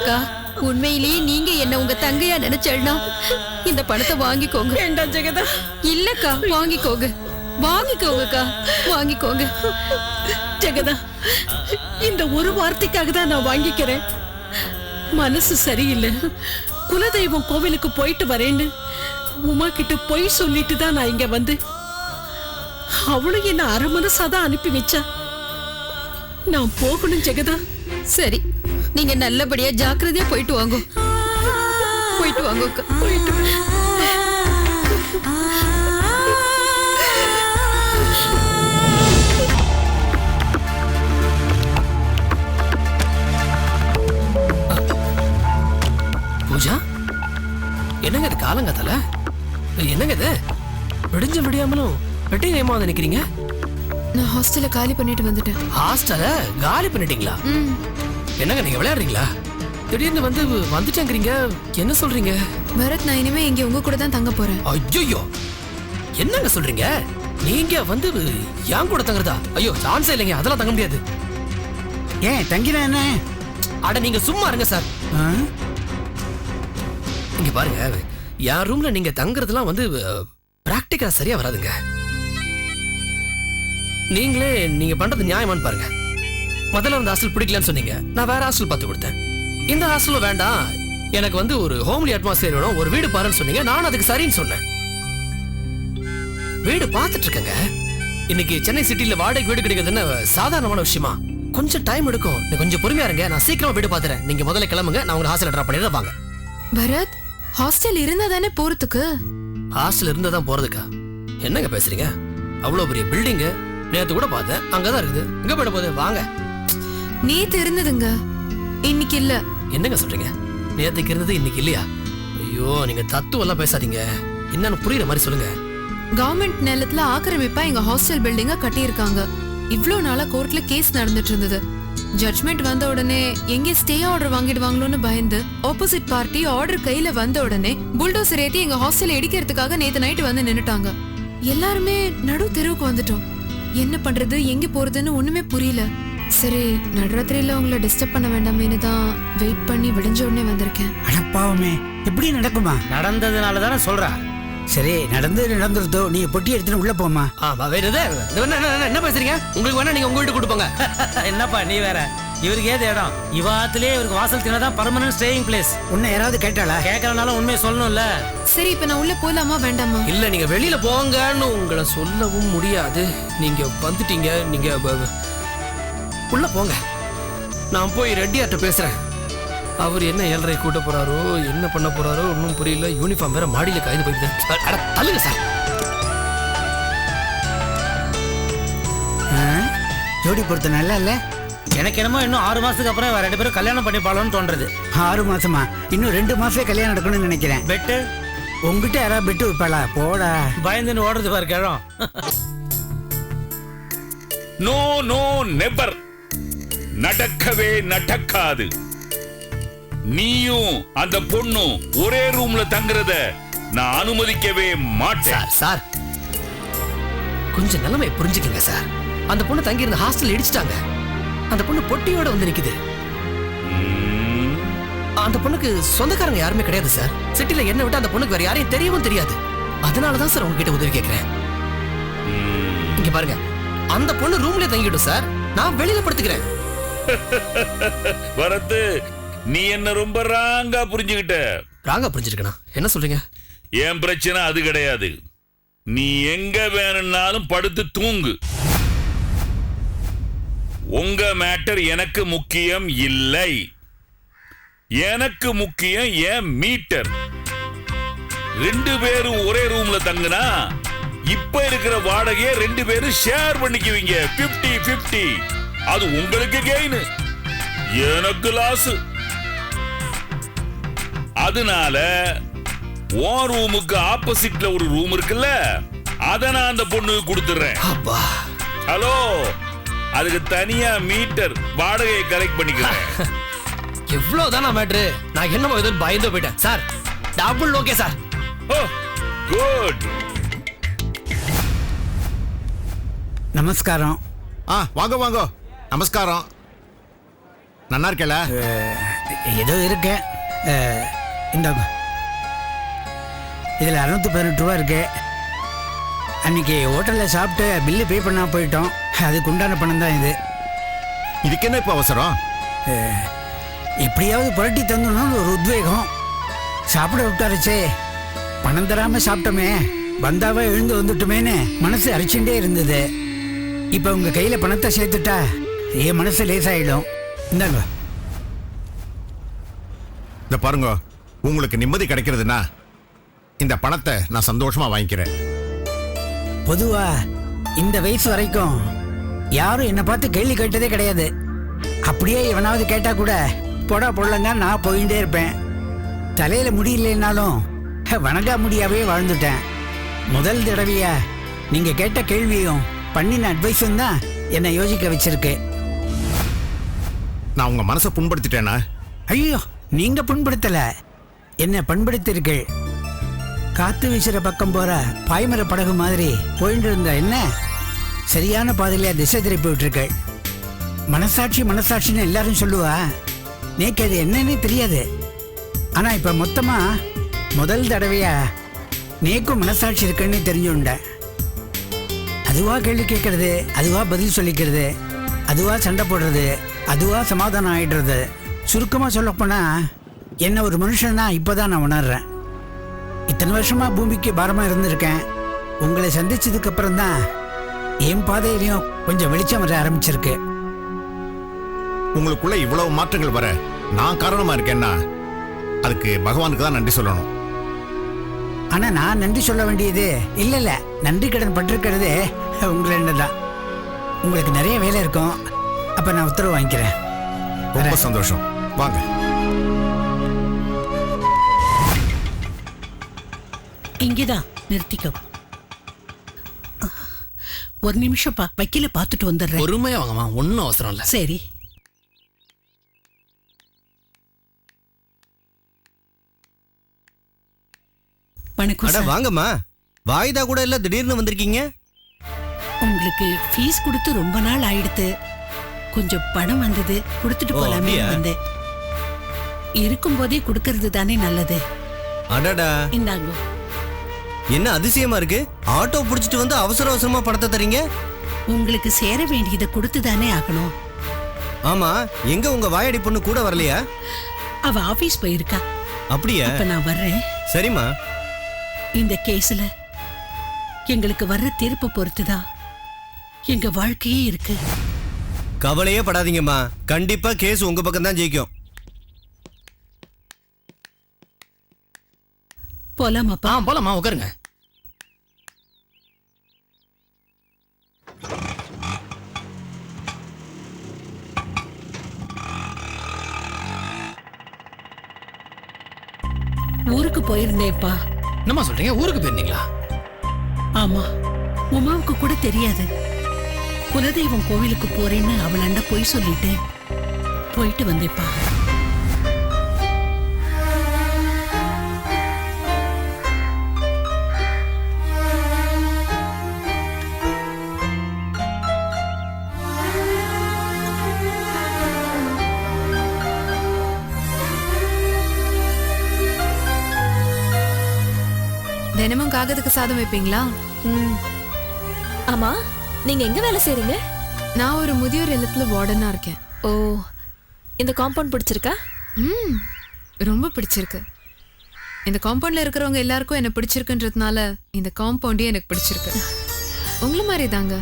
அக்கா உண்மையிலேயே நீங்க என்ன உங்க தங்கையா நினைச்சேன்னா இந்த பணத்தை வாங்கிக்கோங்க. வேண்டாம் ஜெகதா. இல்லக்கா வாங்கிக்கோங்க. வாங்கிக்கோங்கக்கா வாங்கிக்கோங்க. ஜெகதா இந்த ஒரு வார்த்தைக்காக தான் நான் வாங்கிக்கிறேன். மனசு சரியில்லை. குலதெய்வம் கோவிலுக்கு போயிட்டு வரேன்னு உமா கிட்ட பொய் சொல்லிட்டு தான் நான் இங்க வந்து. அவளும் என்ன அரை மனசாதான் அனுப்பி வச்சா. நான் போகணும் ஜெகதா. சரி நீங்க நல்லபடியா ஜாக்கிரதையா போயிட்டு வாங்க. போயிட்டு வாங்க போயிட்டு. பூஜா என்னங்க இது காலங்காத்தால? என்னங்க இது? விடிஞ்ச விடியாமலும் வெட்டி நேமா நினைக்கிறீங்க நான் ஹாஸ்டல்ல காலி பண்ணிட்டு வந்துட்டேன். ஹாஸ்டல காலி பண்ணிட்டீங்களா? ம். என்னங்க நீங்க விளையாடுறீங்களா? திடீர்னு வந்து வந்துட்டேங்கிறீங்க. என்ன சொல்றீங்க? பரத் நான் இனிமே இங்க உங்க கூட தான் தங்க போறேன். ஐயோ என்னங்க சொல்றீங்க? நீங்க வந்து என் கூட தங்குறதா? ஐயோ சான்ஸே இல்லைங்க அதெல்லாம் தங்க முடியாது. ஏன் தங்கினா என்ன? அட நீங்க சும்மா இருங்க சார்? இங்க பாருங்க என் ரூம்ல நீங்க தங்குறதுலாம் வந்து பிராக்டிக்கலா சரியா வராதுங்க. நீங்களே நீங்க பண்றது நியாயமான்னு பாருங்க. முதல்ல அந்த ஹாஸ்டல் பிடிக்கலன்னு சொன்னீங்க. நான் வேற ஹாஸ்டல் பார்த்து கொடுத்தேன். இந்த ஹாஸ்டலும் வேண்டாம். எனக்கு வந்து ஒரு ஹோம்லி அட்மாஸ்பியர் வேணும். ஒரு வீடு பாருன்னு சொன்னீங்க. நான் அதுக்கு சரின்னு சொன்னேன். வீடு பார்த்துட்டு இருக்கேங்க. இன்னைக்கு சென்னை சிட்டில வாடகை வீடு கிடைக்கிறது என்ன சாதாரணமான விஷயமா? கொஞ்சம் டைம் எடுக்கும். நீ கொஞ்சம் பொறுமையா இருங்க. நான் சீக்கிரமா வீடு பார்த்துறேன். நீங்க முதல்ல கிளம்புங்க. நான் உங்க ஹாஸ்டல் ட்ராப் பண்ணிடுறேன். வாங்க. பரத் ஹாஸ்டல் இருந்தா தானே போறதுக்கு? ஹாஸ்டல் இருந்தா தான் போறதுக்கா? என்னங்க பேசுறீங்க? அவ்வளவு பெரிய பில்டிங் நேத்து கூட பார்த்தேன். அங்கதான் இருக்குது. எங்க போயிட போகுது? வாங்க. நேத்து இருந்ததுங்க. இன்னைக்கு இல்ல. என்னங்க சொல்றீங்க? நேத்துக்கு இருந்தது இன்னைக்கு இல்லையா? ஐயோ நீங்க தத்துவம் எல்லாம் பேசாதீங்க. என்னன்னு புரியுற மாதிரி சொல்லுங்க. கவர்மெண்ட் நிலத்துல ஆக்கிரமிப்பா எங்க ஹாஸ்டல் பில்டிங்க கட்டியிருக்காங்க. இவ்ளோ நாளா கோர்ட்ல கேஸ் நடந்துட்டு இருந்தது. ஜட்மெண்ட் வந்த உடனே எங்க ஸ்டே ஆர்டர் வாங்கிடுவாங்களோன்னு பயந்து ஆப்போசிட் பார்ட்டி ஆர்டர் கையில வந்த உடனே புல்டோசர் ஏத்தி எங்க ஹாஸ்டல் இடிக்கிறதுக்காக நேத்து நைட் வந்து நின்னுட்டாங்க. எல்லாருமே நடு தெருவுக்கு வந்துட்டோம். என்ன பண்றது எங்க போறதுன்னு ஒண்ணுமே புரியல. சரி நடுராத்திரியில உங்களை டிஸ்டர்ப் பண்ண வேண்டாமேன்னு தான் வெயிட் பண்ணி விடிஞ்ச உடனே வந்திருக்கேன். அட பாவமே எப்படி நடக்குமா? நடந்ததுனால தானே சொல்றா. சரி நடந்து நடந்துருதோ நீ பொட்டி எடுத்துட்டு உள்ள போமா ஆமா வேற எது? என்ன- பேசுறீங்க? உங்களுக்கு வேணா நீங்க உங்க வீட்டு கொடுப்போங்க என்னப்பா நீ வேற? இவருக்கு ஏது இடம். இவாத்திலே இவருக்கு வாசல் தினதான் பர்மனன்ட் ஸ்டேயிங் பிளேஸ் உன்னை யாராவது கேட்டாளா? கேட்கறனால உண்மையை சொல்லணும்ல. சரி இப்ப நான் உள்ள போலாமா வேண்டாமா? இல்ல நீங்க வெளியில போங்கன்னு உங்களை சொல்லவும் முடியாது. நீங்க வந்துட்டீங்க நீங்க உள்ள போங்க. நான் போய் ரெட்டியார்ட்ட பேசுறேன். அவர் என்ன ஏழரை கூட்ட போறாரோ என்ன பண்ண போறாரோ ஒன்றும் புரியல. யூனிஃபார்ம் வேற மாடியில காய்ந்து போயிட்டு அட தள்ளுங்க சார்? ஜோடி பொறுத்த நல்லா இல்ல? எனக்கு என்னமோ இன்னும் ஆறு மாசத்துக்கு அப்புறம் ரெண்டு பேரும் கல்யாணம் பண்ணிப்பாளோன்னு தோன்றது ஆறு மாசமா? இன்னும் ரெண்டு மாசம் கல்யாணம் நடக்கணும்னு நினைக்கிறேன். பெட்டு? உங்ககிட்ட யாராவது பெட்டு வைப்பாளா போடா. பயந்துன்னு ஓடுறது பாரு கிழம். நோ நோ நெவர் நடக்கவே நடக்காது. நீயும் அந்த பொண்ணும் ஒரே ரூம்ல தங்குறத நான் அனுமதிக்கவே மாட்டேன். Sir sir. கொஞ்சம் நிலைமை புரிஞ்சுக்கங்க சார். அந்த பொண்ணு தங்கி இருந்த ஹாஸ்டல் இடிச்சிட்டாங்க. அந்த பொண்ணு பொட்டியோட வந்து நிக்குது. அந்த பொண்ணுக்கு சொந்தக்காரங்க யாருமே கிடையாது சார். சிட்டில என்ன விட்டு அந்த பொண்ணுக்கு வேற யாரையும் தெரியவும் தெரியாது. அதனால தான் சார் உங்ககிட்ட உதவி கேட்கிறேன். இங்க பாருங்க. அந்த பொண்ணு ரூம்லயே தங்கிடும் சார். நான் வெளியில படுத்துக்கிறேன். வரத்து நீ என்ன ரொம்ப ராங்கா புரிஞ்சுகிட்ட ராங்கா புரிஞ்சிருக்கணும் என்ன சொல்றீங்க? என் பிரச்சனை அது கிடையாது. நீ எங்க வேணும்னாலும் படுத்து தூங்கு. உங்க மேட்டர் எனக்கு முக்கியம் இல்லை. எனக்கு முக்கியம் என் மீட்டர் ரெண்டு பேரும் ஒரே ரூம்ல தங்குனா இப்ப இருக்கிற வாடகையை ரெண்டு பேரும் ஷேர் பண்ணிக்குவீங்க. 50 50 அது உங்களுக்கு கெயின் எனக்கு லாஸ் அதனால உன் ரூமுக்கு ஆப்போசிட்ல ஒரு ரூம் இருக்குல்ல அத நான் அந்த பொண்ணுக்கு கொடுத்துறேன். அப்பா. ஹலோ அதுக்கு தனியா மீட்டர் வாடகையை கரெக்ட் பண்ணிக்கிறேன். எவ்வளவுதானா மேட்ரு நான் என்னமோ ஏதோ பயந்து போயிட்டேன். Sir double okay sir oh good நமஸ்காரம். ஆ வாங்க வாங்க. நமஸ்காரம். நன்னா இருக்கல? ஏதோ இருக்கேன். இந்தாங்க. இதில் அறுநூத்தி பதினெட்டு ரூபா இருக்கு. அன்னைக்கு ஹோட்டலில் சாப்பிட்டு பில்லு பே பண்ணாம போயிட்டோம். அதுக்கு உண்டான பணம் தான் இது. இதுக்கு என்ன இப்போ அவசரம்? எப்படியாவது புரட்டி தந்தணும்னு ஒரு உத்வேகம். சாப்பிட விட்டாருச்சே. பணம் தராம சாப்பிட்டோமே. வந்தாவா எழுந்து வந்துட்டோமேன்னு மனசு அரிச்சுட்டே இருந்தது. இப்போ உங்க கையில பணத்தை சேர்த்துட்டா என் மனசு லேசாயிடும். இந்தாங்க. இந்த பாருங்க. உங்களுக்கு நிம்மதி கிடைக்கிறதுனா இந்த பணத்தை நான் சந்தோஷமா வாங்கிக்கிறேன். பொதுவா இந்த வயசு வரைக்கும் யாரும் என்னை பார்த்து கேள்வி கேட்டதே கிடையாது. அப்படியே எவனாவது கேட்டா கூட போடா பொருளங்க நான் போயிட்டே இருப்பேன். தலையில முடியலனாலும் வணங்கா முடியாவே வாழ்ந்துட்டேன். முதல் தடவையா நீங்க கேட்ட கேள்வியும் பண்ணின அட்வைஸும் தான் என்னை யோசிக்க வச்சிருக்கு. நான் உங்க மனசை புண்படுத்திட்டேனா? ஐயோ நீங்க புண்படுத்தல. என்ன பண்படுத்தீர்கள். காத்து வீசுற பக்கம் போற பாய்மர படகு மாதிரி போயிட்டு இருந்த என்ன? சரியான பாதையில திசை திருப்பி விட்டுருக்கள். மனசாட்சி மனசாட்சின்னு எல்லாரும் சொல்லுவா. நேக்கு அது என்னன்னே தெரியாது. ஆனா இப்ப மொத்தமா முதல் தடவையா நேக்கும் மனசாட்சி இருக்குன்னு தெரிஞ்சுண்டேன். அதுவா கேள்வி கேட்கறது அதுவா பதில் சொல்லிக்கிறது அதுவா சண்டை போடுறது அதுவா சமாதானம் ஆயிடுறது. சுருக்கமா சொல்லப்போனால் என்ன ஒரு மனுஷனா இப்போதான் நான் உணர்றேன். இத்தனை வருஷமா பூமிக்கு பாரமா இருந்திருக்கேன். உங்களை சந்திச்சதுக்கு அப்புறம் தான் என் பாதையிலையும் கொஞ்சம் வெளிச்சம் வர ஆரம்பிச்சிருக்கு. உங்களுக்குள்ள இவ்வளவு மாற்றங்கள் வர நான் காரணமா இருக்கேன்னா அதுக்கு பகவானுக்கு தான் நன்றி சொல்லணும். ஆனா நான் நன்றி சொல்ல வேண்டியது இல்ல இல்ல நன்றி கடன் பட்டிருக்கிறது உங்களை தான் உங்களுக்கு நிறைய வேலை இருக்கும். அப்ப நான் உத்தரவு வாங்கிக்கிறேன். ரொம்ப சந்தோஷம். வாங்க. இங்கதான் நிறுத்திக்கோ. ஒரு நிமிஷம்ப்பா வக்கீல பார்த்துட்டு வந்துடுறேன். பொறுமையா வாங்கம்மா ஒன்றும் அவசரம் இல்லை. சரி. வணக்கம் அட சார். வாங்கம்மா. வாய்தா கூட இல்ல திடீர்னு வந்திருக்கீங்க? உங்களுக்கு ஃபீஸ் கொடுத்து ரொம்ப நாள் ஆயிடுத்து. கொஞ்சம் பணம் வந்தது கொடுத்துட்டு ஓ, போலாமே அப்படியா? வந்தேன். இருக்கும்போதே கொடுக்கறது தானே நல்லது. அடடா. இந்தாங்க. என்ன அதிசயமா இருக்கு? ஆட்டோ புடிச்சிட்டு வந்து அவசர அவசரமா பணத்தை தரீங்க? உங்களுக்கு சேர வேண்டியதை கொடுத்து தானே ஆகணும். ஆமா எங்க உங்க வாயடி பொண்ணு கூட வரலையா? அவ ஆபீஸ் போயிருக்கா. அப்படியா? அப்ப நான் வர்றேன். சரிம்மா. இந்த கேஸ்ல எங்களுக்கு வர்ற தீர்ப்பு பொறுத்துதான் எங்க வாழ்க்கையே இருக்கு. கவலையே படாதீங்கம்மா. கண்டிப்பா கேஸ் உங்க பக்கம் தான் ஜெயிக்கும். போலாமாப்பா? போலாமா உட்காருங்க. ஊருக்கு போயிருந்தேன்ப்பா என்னம்மா சொல்றீங்க? ஊருக்கு போயிருந்தீங்களா? ஆமா. உமாவுக்கு கூட தெரியாது. குலதெய்வம் கோவிலுக்கு போறேன்னு அவளாண்ட போய் சொல்லிட்டேன் போயிட்டு வந்தேப்பா. தினமும் காகத்துக்கு சாதம் வைப்பீங்களா? ம். ஆமா நீங்க எங்க வேலை செய்றீங்க? நான் ஒரு முதியோர் இல்லத்துல வார்டனா இருக்கேன். ஓ இந்த காம்பவுண்ட் பிடிச்சிருக்கா? ம் ரொம்ப பிடிச்சிருக்கு. இந்த காம்பவுண்ட்ல இருக்கிறவங்க எல்லாருக்கும் என்ன பிடிச்சிருக்குன்றதுனால இந்த காம்பவுண்டே எனக்கு பிடிச்சிருக்கு. உங்களை மாதிரி தாங்க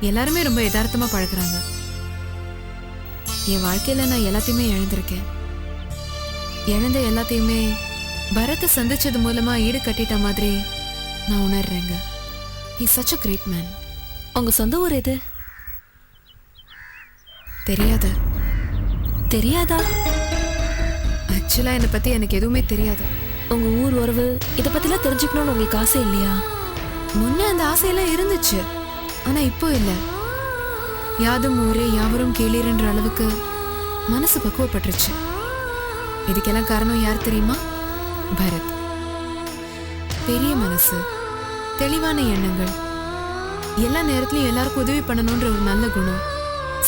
எல்லாருமே ரொம்ப யதார்த்தமா பழகுறாங்க. என் வாழ்க்கையில நான் எல்லாத்தையுமே இழந்திருக்கேன். இழந்த எல்லாத்தையுமே பரத்தை சந்திச்சது மூலமா ஈடு கட்டிட்ட மாதிரி நான் உணர்றேங்க. He such a great man உங்க சொந்த ஊர் எது? தெரியாது. தெரியாதா? ஆக்சுவலா என்னை பத்தி எனக்கு எதுவுமே தெரியாது. உங்க ஊர் உறவு இத பத்திலாம் தெரிஞ்சுக்கணும்னு உங்களுக்கு ஆசை இல்லையா? முன்ன அந்த ஆசையெல்லாம் இருந்துச்சு. ஆனா இப்போ இல்ல. யாதும் ஊரே யாவரும் கேளீர்ன்ற அளவுக்கு மனசு பக்குவப்பட்டுருச்சு. இதுக்கெல்லாம் காரணம் யார் தெரியுமா? பரத். பெரிய மனசு தெளிவான எண்ணங்கள். எல்லா நேரத்துலயும் எல்லாருக்கும் உதவி பண்ணணுன்ற ஒரு நல்ல குணம்.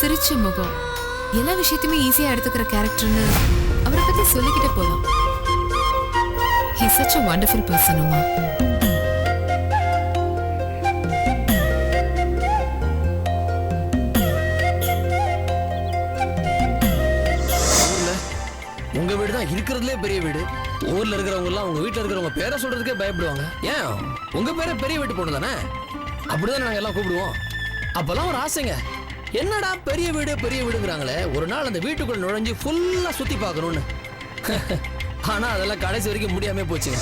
சிரிச்ச முகம். எல்லா விஷயத்தையுமே ஈஸியா எடுத்துக்கிற கேரக்டர்னு அவரை பத்தி சொல்லிக்கிட்டே போகலாம் he such a wonderful person Uma இருக்கிறதுலே பெரிய வீடு. ஊர்ல இருக்கிறவங்க எல்லாம் உங்க வீட்டுல இருக்கிறவங்க பேரை சொல்றதுக்கே பயப்படுவாங்க. ஏன்? உங்க பேரை பெரிய வீட்டு பொண்ணு தானே? அப்படிதான் நாங்க எல்லாம் கூப்பிடுவோம். அப்பெல்லாம் ஒரு ஆசைங்க. என்னடா பெரிய வீடு பெரிய வீடுங்கிறாங்களே? ஒரு நாள் அந்த வீட்டுக்குள்ள நுழைஞ்சு ஃபுல்லா சுத்தி பார்க்கணும்னு. ஆனா அதெல்லாம் கடைசி வரைக்கும் முடியாம போச்சுங்க.